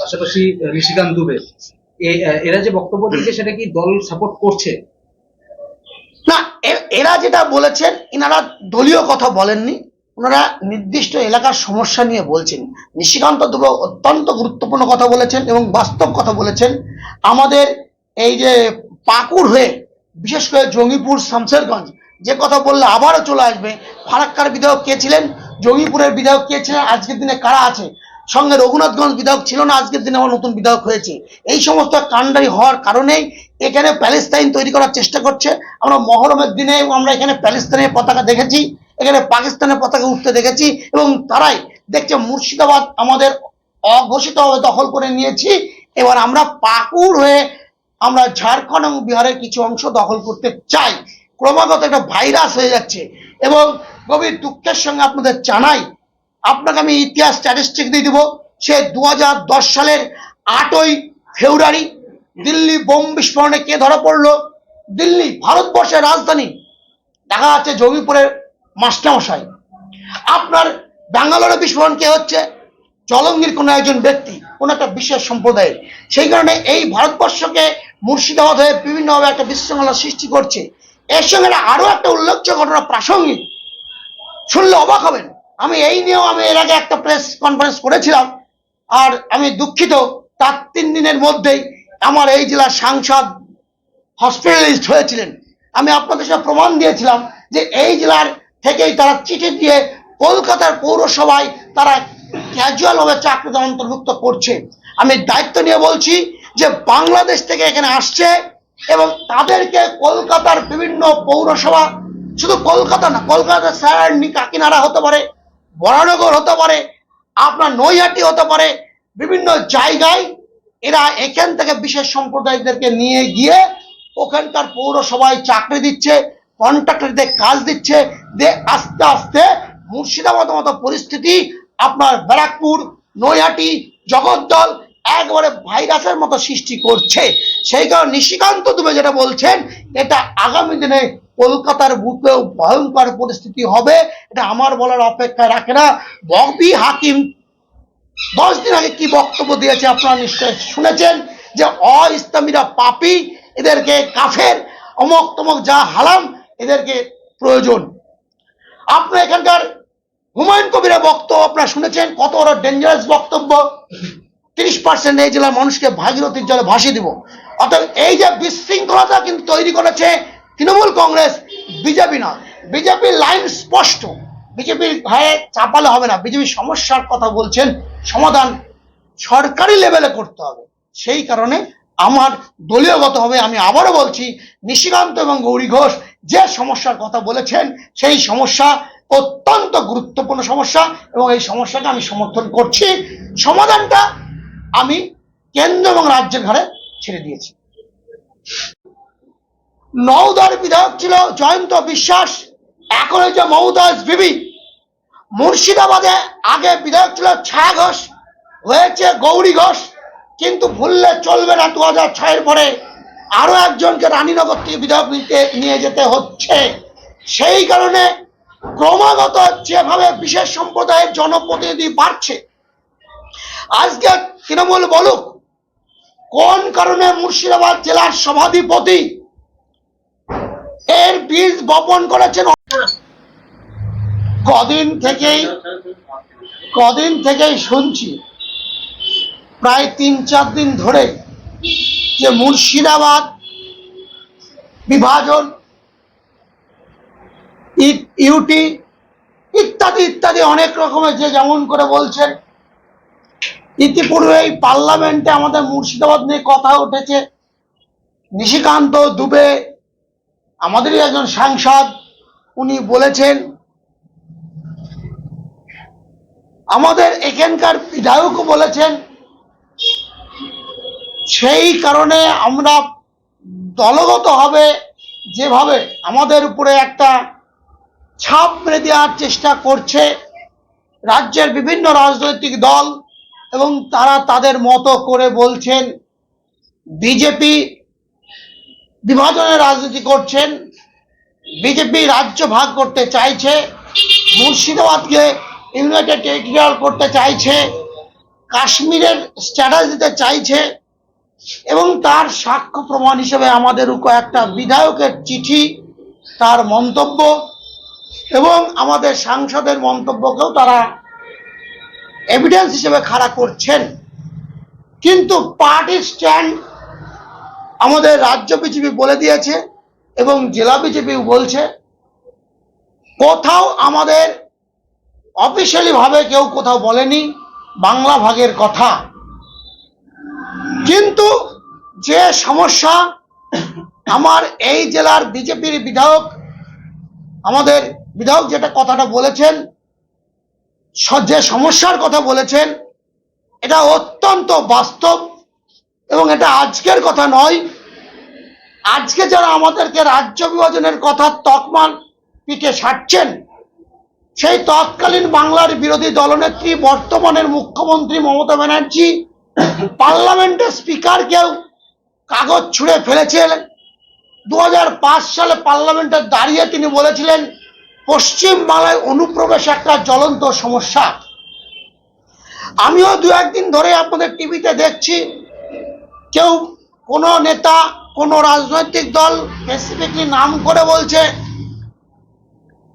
পাশাপাশি ঋষিকান্ত দুবে এরা যে বক্তব্য দিচ্ছে সেটা কি দল সাপোর্ট করছে? না এরা যেটা বলেছেন, ইনারা দলীয় কথা বলেননি, ওনারা নির্দিষ্ট এলাকার সমস্যা নিয়ে বলছেন। নিশিকান্ত দুবে অত্যন্ত গুরুত্বপূর্ণ কথা বলেছেন এবং বাস্তব কথা বলেছেন। আমাদের এই যে পাকুড় হয়ে, বিশেষ করে জঙ্গিপুর শামশেরগঞ্জ, যে কথা বললে আবারও চলে আসবে। ফারাক্কার বিধায়ক কে ছিলেন? জঙ্গিপুরের বিধায়ক কে ছিলেন? আজকের দিনে কারা আছে? সঙ্গে রঘুনাথগঞ্জ বিধায়ক ছিল না, আজকের দিনে আমার নতুন বিধায়ক হয়েছে। এই সমস্ত কাণ্ডারি হওয়ার কারণেই এখানে প্যালেস্তাইন তৈরি করার চেষ্টা করছে। আমরা মহরমের দিনে আমরা এখানে প্যালেস্তানের পতাকা দেখেছি, এখানে পাকিস্তানের পতাকা উঠতে দেখেছি এবং তারাই দেখছে মুর্শিদাবাদ আমাদের অঘোষিতভাবে দখল করে নিয়েছি। এবার আমরা পাকুড় হয়ে আমরা ঝাড়খণ্ড এবং বিহারের কিছু অংশ দখল করতে চাই। ক্রমাগত একটা ভাইরাস হয়ে যাচ্ছে এবং গভীর দুঃখের সঙ্গে আপনাদের জানাই আপনাকে আমি ইতিহাস স্ট্যাটিস্টিক দিয়ে দিব। সে দু হাজার দশ সালের আটই ফেব্রুয়ারি দিল্লি বোম বিস্ফোরণে কে ধরা পড়ল? দিল্লি, ভারতবর্ষের রাজধানী। দেখা যাচ্ছে জঙ্গিপুরের মাস্টারমশাই আপনার ব্যাঙ্গালোরে বিস্ফোরণ কে হচ্ছে? জলঙ্গির কোনো একজন ব্যক্তি, কোন একটা বিশেষ সম্প্রদায়ের সেই কারণে এই ভারতবর্ষকে মুর্শিদাবাদ হয়ে বিভিন্নভাবে একটা বিশৃঙ্খলা সৃষ্টি করছে। এর সঙ্গে আরও একটা উল্লেখযোগ্য ঘটনা প্রাসঙ্গিক। শুনলে অবাক হবেন। আমি এই নিয়েও আমি এর আগে একটা প্রেস কনফারেন্স করেছিলাম, আর আমি দুঃখিত, তার তিন দিনের মধ্যেই আমার এই জেলার সাংসদ হসপিটালাইজড হয়েছিলেন। আমি আপনাদের সাথে প্রমাণ দিয়েছিলাম যে এই জেলার থেকেই তারা চিঠি দিয়ে কলকাতার পৌরসভায় তারা ক্যাজুয়ালভাবে চাকরিতে অন্তর্ভুক্ত করছে। আমি দায়িত্ব নিয়ে বলছি যে বাংলাদেশ থেকে এখানে আসছে এবং তাদেরকে কলকাতার বিভিন্ন পৌরসভা, শুধু কলকাতা না, কলকাতার সারানি কাকিনাড়া হতে পারে বরানগর হতে পারে, আপনার নৈহাটি হতে পারে, বিভিন্ন জায়গায় এরা এখান থেকে বিশেষ সম্প্রদায়দেরকে নিয়ে গিয়ে ওখানকার পৌরসভায় চাকরি দিচ্ছে, কন্ট্রাক্টরদের কাজ দিচ্ছে, দিয়ে আস্তে আস্তে মুর্শিদাবাদ মতো পরিস্থিতি আপনার ব্যারাকপুর, নৈহাটি, জগদ্দল একবারে ভাইরাসের মতো সৃষ্টি করছে। সেই কারণে নিশিকান্ত দুবে যেটা বলছেন, এটা আগামী দিনে কলকাতার বুকেও ভয়ঙ্কর পরিস্থিতি হবে, এটা আমার বলার অপেক্ষা রাখে না। ববি হাকিম দশ দিন আগে কি বক্তব্য দিয়েছে আপনারা নিশ্চয় শুনেছেন, যে অ ইসলামীরা পাপি, এদেরকে কাফের অমক তমক যা হালাম এদেরকে প্রয়োজন। আপনার এখানকার হুমায়ুন কবিরা বক্তব্য আপনারা শুনেছেন, কত বড় ডেঞ্জারাস বক্তব্য। তিরিশ পার্সেন্ট এই জেলার মানুষকে ভাগীরথীর জলে ভাসিয়ে দিব। অর্থাৎ এই যে বিশৃঙ্খলতা কিন্তু তৈরি করেছে তৃণমূল কংগ্রেস বিজেপি না বিজেপির লাইন স্পষ্ট। বিজেপির হয়ে চাপালে হবে না। বিজেপি সমস্যার কথা বলছেন। সমাধান সরকারি লেভেলে করতে হবে। সেই কারণে আমার দলীয়গতভাবে আমি আবারও বলছি, নিশিকান্ত এবং গৌরী ঘোষ যে সমস্যার কথা বলেছেন, সেই সমস্যা অত্যন্ত গুরুত্বপূর্ণ সমস্যা এবং এই সমস্যাকে আমি সমর্থন করছি। সমাধানটা আমি কেন্দ্র এবং রাজ্যের ঘরে ছেড়ে দিয়েছি। নওদার বিধায়ক ছিল জয়ন্ত বিশ্বাস। এখন হচ্ছে মমতাজ বিবি। মুর্শিদাবাদে আগে বিধায়ক ছিল ছায়া ঘোষ, হয়েছে গৌরী ঘোষ। কিন্তু ভুললে চলবে না দু হাজার ছয়ের পরে। আরও একজনকে রানীনগর থেকে বিধায়ক নিতে নিয়ে যেতে হচ্ছে। সেই কারণে ক্রমাগত যেভাবে বিশেষ সম্প্রদায়ের জনপ্রতিনিধি বাড়ছে, আজকে তৃণমূল বলুক, কোন কারণে মুর্শিদাবাদ জেলার সভাধিপতি এর বীজ বপন করেছেন কদিন থেকেই কদিন থেকেই শুনছি, প্রায় তিন চার দিন ধরে যে মুর্শিদাবাদ বিভাজন ইউটি, ইত্যাদি ইত্যাদি অনেক রকমের যে যেমন করে বলছেন। ইতিপূর্বে এই পার্লামেন্টে আমাদের মুর্শিদাবাদ নিয়ে কথা উঠেছে। নিশিকান্ত দুবে আমাদেরই একজন সাংসদ, উনি বলেছেন, আমাদের এখানকার বিধায়কও বলেছেন, সেই কারণে আমরা দলগতভাবে যেভাবে আমাদের উপরে একটা ছাপ মেরে দেওয়ার চেষ্টা করছে রাজ্যের বিভিন্ন রাজনৈতিক দল এবং তারা তাদের মতো করে বলছেন। বিজেপি বিভাজনের রাজনীতি করছেন। বিজেপি রাজ্য ভাগ করতে চাইছে। মুর্শিদাবাদকে ইউনাইটেড টেরিটোরিয়াল করতে চাইছে। কাশ্মীরের স্ট্যাটাস দিতে চাইছে। এবং তার সাক্ষ্য প্রমাণ হিসেবে আমাদের কয়েকটা বিধায়কের চিঠি, তার মন্তব্য এবং আমাদের সাংসদের মন্তব্যকেও তারা এভিডেন্স হিসেবে খাড়া করছেন। কিন্তু পার্টি স্ট্যান্ড আমাদের রাজ্য বিজেপি বলে দিয়েছে এবং জেলা বিজেপি বলছে, কোথাও আমাদের অফিসিয়ালি ভাবে কেউ কোথাও বলেনি, বাংলা ভাগের কথা। কিন্তু যে সমস্যা আমার এই জেলার বিজেপির বিধায়ক, আমাদের বিধায়ক যেটা কথাটা বলেছেন যে সমস্যার কথা বলেছেন, এটা অত্যন্ত বাস্তব এবং এটা আজকের কথা নয়। আজকে যারা আমাদেরকে রাজ্য বিভাজনের কথা তকমান পিঠে সারছেন, সেই তৎকালীন বাংলার বিরোধী দলনেত্রী, বর্তমানের মুখ্যমন্ত্রী মমতা ব্যানার্জি, পার্লামেন্টের স্পিকারকেও কাগজ ছুঁড়ে ফেলেছিলেন দু হাজার পাঁচ সালে পার্লামেন্টে দাঁড়িয়ে তিনি বলেছিলেন পশ্চিম বাংলায় অনুপ্রবেশ একটা জ্বলন্ত সমস্যা। আমিও দু একদিন ধরে আপনাদের টিভিতে দেখছি কেউ কোনো নেতা, কোনো রাজনৈতিক দল স্পেসিফিকলি নাম করে বলছে,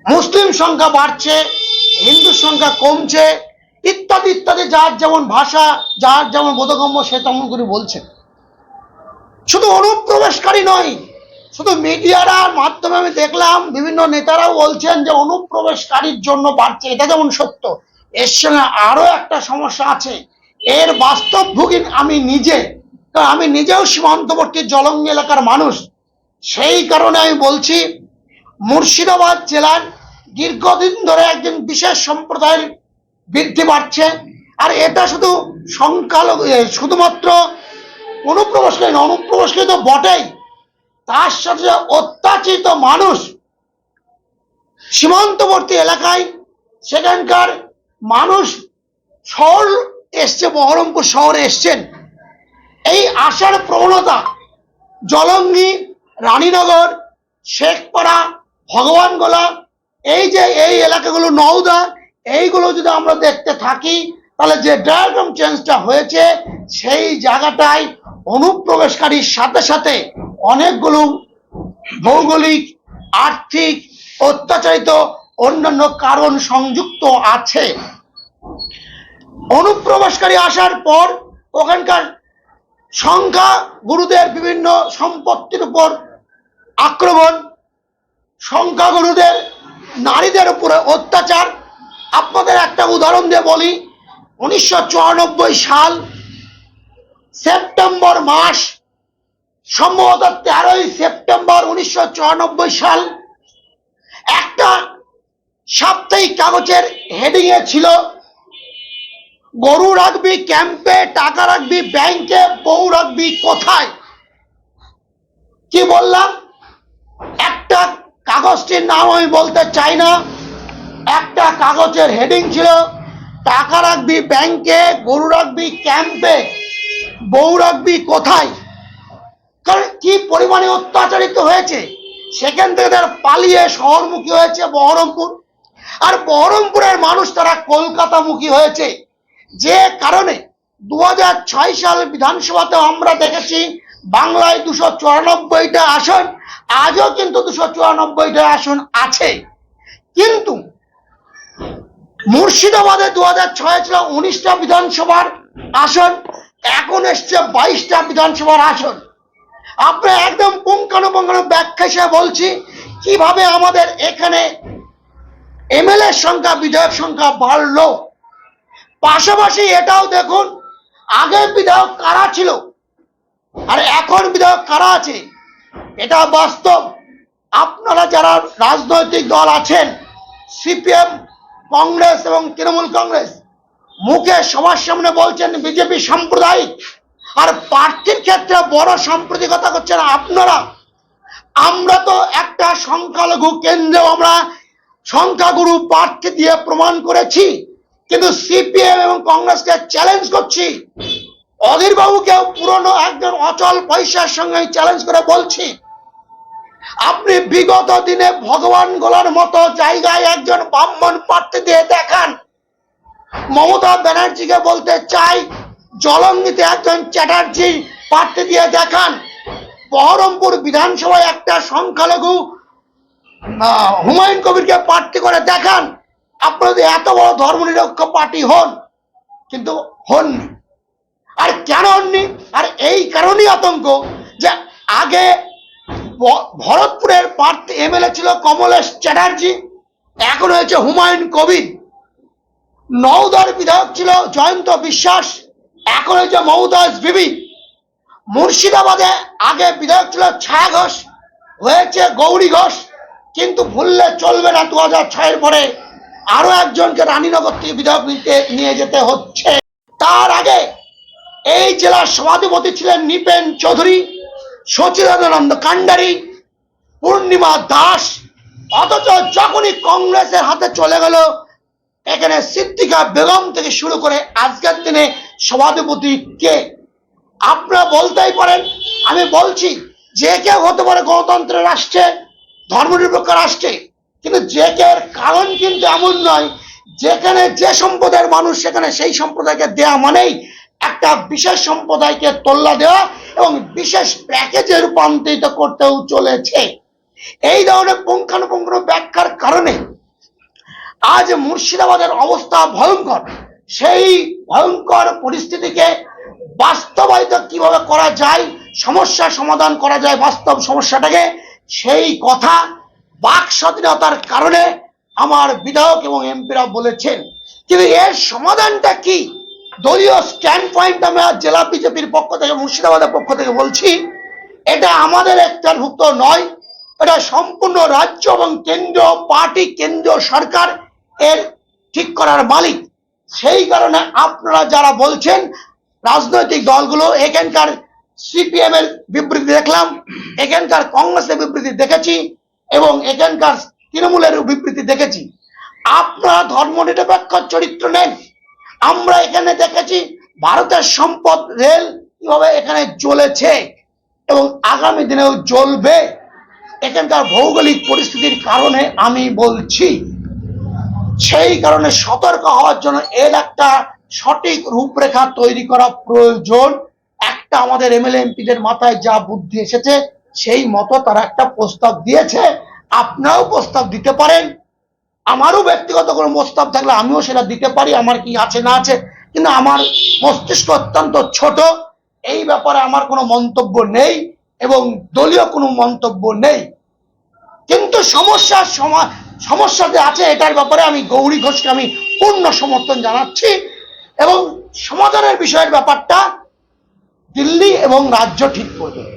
মুসলিম সংখ্যা বাড়ছে, হিন্দুর সংখ্যা কমছে, ইত্যাদি ইত্যাদি, যার যেমন ভাষা, যার যেমন বোধগম্য, সে তেমন করে বলছে। শুধু অনুপ্রবেশকারী নয়, শুধু মিডিয়ার মাধ্যমে আমি দেখলাম, বিভিন্ন নেতারাও বলছেন যে অনুপ্রবেশকারীর জন্য বাড়ছে। এটা যেমন সত্য, এর সঙ্গে আরও একটা সমস্যা আছে। এর বাস্তব ভুগি আমি নিজে। কারণ আমি নিজেও সীমান্তবর্তী জলঙ্গি এলাকার মানুষ। সেই কারণে আমি বলছি, মুর্শিদাবাদ জেলার দীর্ঘদিন ধরে একজন বিশেষ সম্প্রদায়ের বৃদ্ধি বাড়ছে। আর এটা শুধু সংখ্যালঘু শুধুমাত্র অনুপ্রবেশকারী নয়, অনুপ্রবেশকারী তো বটেই। তার সাথে সাথে অত্যাচিত মানুষ সীমান্তবর্তী এলাকায়, সেখানকার মানুষ শহর এসছে, বহরমপুর শহরে এসছেন। এই আসার প্রবণতা জলঙ্গি রানীনগর, শেখপাড়া, ভগবান ভগবানগোলা এই যে এই এলাকাগুলো নওদা, এইগুলো যদি আমরা দেখতে থাকি, তাহলে যে ডায়াগ্রাম চেঞ্জটা হয়েছে, সেই জায়গাটায় অনুপ্রবেশকারীর সাথে সাথে অনেকগুলো ভৌগোলিক, আর্থিক, অত্যাচারিত, অন্যান্য কারণ সংযুক্ত আছে। অনুপ্রবেশকারী আসার পর ওখানকার সংখ্যা, গুরুদের বিভিন্ন সম্পত্তির উপর আক্রমণ সংখ্যাগুরুদের নারীদের উপরে অত্যাচার। আপনাদের একটা উদাহরণ দিয়ে বলি, উনিশশো চুরানব্বই সাল, সেপ্টেম্বর মাস, সম্ভবত তেরোই সেপ্টেম্বর উনিশশো চুরানব্বই সাল, একটা সাপ্তাহিক কাগজের হেডিংয়ে ছিল গরু রাখবি ক্যাম্পে টাকা রাখবি ব্যাংকে বউ রাখবি, কোথায়? কি বললাম? একটা কাগজটির নাম আমি বলতে চাই না। একটা কাগজের হেডিং ছিল, টাকা রাখবি ব্যাংকে গরু রাখবি ক্যাম্পে বউ রাখবি কোথায়? কারণ কি পরিমাণে অত্যাচারিত হয়েছে? সেখান থেকে তারা পালিয়ে শহরমুখী হয়েছে বহরমপুর। আর বহরমপুরের মানুষ তারা কলকাতামুখী হয়েছে। যে কারণে দু হাজার ছয় সাল বিধানসভাতে আমরা দেখেছি বাংলায় দুশো চুরানব্বইটা আসন, আজও কিন্তু দুশো চুরানব্বইটা আসন আছে। কিন্তু মুর্শিদাবাদে দু হাজার ছয় ছিল উনিশটা বিধানসভার আসন, এখন এসছে বাইশটা বিধানসভার আসন। আমরা একদম পুঙ্খানুপুঙ্খানু ব্যাখ্যা হিসেবে বলছি, কীভাবে আমাদের এখানে এমএলএ সংখ্যা, বিধায়ক সংখ্যা বাড়লো? পাশাপাশি এটাও দেখুন, আগে বিধায়ক কারা ছিল? আর এখন বিধায়ক কারা আছে? এটা বাস্তব। আপনারা যারা রাজনৈতিক দল আছেন, সিপিএম, কংগ্রেস এবং তৃণমূল কংগ্রেস, মুখে সবার সামনে বলছেন বিজেপি সাম্প্রদায়িক, আর প্রার্থীর ক্ষেত্রে বড় সাম্প্রদায়িকতা করছেন আপনারা। আমরা তো একটা সংখ্যালঘু কেন্দ্রে আমরা সংখ্যাগুরু প্রার্থী দিয়ে প্রমাণ করেছি। কিন্তু সিপিএম এবং কংগ্রেসকে চ্যালেঞ্জ করছি। অধীর বাবুকে পুরনো একজন অচল পয়সার সঙ্গে চ্যালেঞ্জ করে বলছি, আপনি বিগত দিনে ভগবান গোলার মতো জায়গায় একজন ব্রাহ্মণ প্রার্থী দিয়ে দেখান। মমতা ব্যানার্জিকে বলতে চাই, জলঙ্গিতে একজন চ্যাটার্জি প্রার্থী দিয়ে দেখান। বহরমপুর বিধানসভায় একটা সংখ্যালঘু হুমায়ুন কবিরকে প্রার্থী করে দেখান। আপনারা যদি এত বড় ধর্মনিরপেক্ষ পার্টি হন, কিন্তু হননি। আর কেন হননি? আর এই কারণেই আতঙ্ক যে আগে ভরতপুরের প্রার্থী এমএলএ ছিল কমলেশ চ্যাটার্জি, এখন হয়েছে হুমায়ুন কবির। নওদার বিধায়ক ছিল জয়ন্ত বিশ্বাস, এখন হয়েছে মমতাজ বিবি। মুর্শিদাবাদে আগে বিধায়ক ছিল ছায়া ঘোষ, হয়েছে গৌরী ঘোষ, কিন্তু ভুললে চলবে না দু হাজার ছয়ের পরে। আরও একজনকে রানীনগর থেকে বিধায়ক নিতে নিয়ে যেতে হচ্ছে। তার আগে এই জেলার সভাধিপতি ছিলেন নিপেন চৌধুরী, সচিদানন্দ কান্ডারি, পূর্ণিমা দাস, অথচ যখনই কংগ্রেসের হাতে চলে গেল, এখানে সিদ্দিকা বেগম থেকে শুরু করে আজকের দিনে সভাধিপতি কে? আপনারা বলতেই পারেন, আমি বলছি, যে কেউ হতে পারে গণতন্ত্রের রাষ্ট্রে, ধর্মনিরপেক্ষ রাষ্ট্রে কিন্তু কেউ কারণ কিন্তু এমন নয়, যেখানে যে সম্প্রদায়ের মানুষ, সেখানে সেই সম্প্রদায়কে দেয়া মানেই একটা বিশেষ সম্প্রদায়কে তোল্লা দেওয়া এবং বিশেষ প্যাকেজে রূপান্তরিত করতেও চলেছে। এই ধরনের পুঙ্খানুপুঙ্খ ব্যাখ্যার কারণে আজ মুর্শিদাবাদের অবস্থা ভয়ঙ্কর। সেই ভয়ঙ্কর পরিস্থিতিকে বাস্তবায়িত কীভাবে করা যায় সমস্যার সমাধান করা যায়, বাস্তব সমস্যাটাকে, সেই কথা বাক স্বাধীনতার কারণে আমার বিধায়ক এবং এমপিরা বলেছেন। কিন্তু এর সমাধানটা কি? দলীয় স্ট্যান্ড পয়েন্ট আমরা জেলা বিজেপির পক্ষ থেকে, মুর্শিদাবাদের পক্ষ থেকে বলছি, এটা আমাদের একটাভুক্ত নয়। এটা সম্পূর্ণ রাজ্য এবং কেন্দ্রীয় পার্টি, কেন্দ্রীয় সরকার এর ঠিক করার মালিক। সেই কারণে আপনারা যারা বলছেন, রাজনৈতিক দলগুলো, এখানকার সিপিএম এর বিবৃতি দেখলাম, এখানকার কংগ্রেসের বিবৃতি দেখেছি। এবং এখানকার তৃণমূলের বিবৃতি দেখেছি। আপনারা ধর্মনিরপেক্ষ চরিত্র নেন। আমরা এখানে দেখেছি ভারতের সম্পদ রেল কীভাবে এখানে চলেছে এবং আগামী দিনেও জ্বলবে। এখানকার ভৌগোলিক পরিস্থিতির কারণে আমি বলছি, সেই কারণে সতর্ক হওয়ার জন্য এর একটা সঠিক রূপরেখা তৈরি করা প্রয়োজন। একটা আমাদের এমএলএ এমপিদের মাথায় যা বুদ্ধি এসেছে সেই মতো তারা একটা প্রস্তাব দিয়েছে। আপনারাও প্রস্তাব দিতে পারেন। আমারও ব্যক্তিগত কোনো প্রস্তাব থাকলে আমিও সেটা দিতে পারি, আমার কি আছে না আছে। কিন্তু আমার মস্তিষ্ক অত্যন্ত ছোট, এই ব্যাপারে আমার কোনো মন্তব্য নেই এবং দলীয় কোনো মন্তব্য নেই। কিন্তু সমস্যার সমা- সমস্যা যে আছে এটার ব্যাপারে আমি গৌরী ঘোষকে আমি পূর্ণ সমর্থন জানাচ্ছি এবং সমাধানের বিষয়ের ব্যাপারটা দিল্লি এবং রাজ্য ঠিক করবে।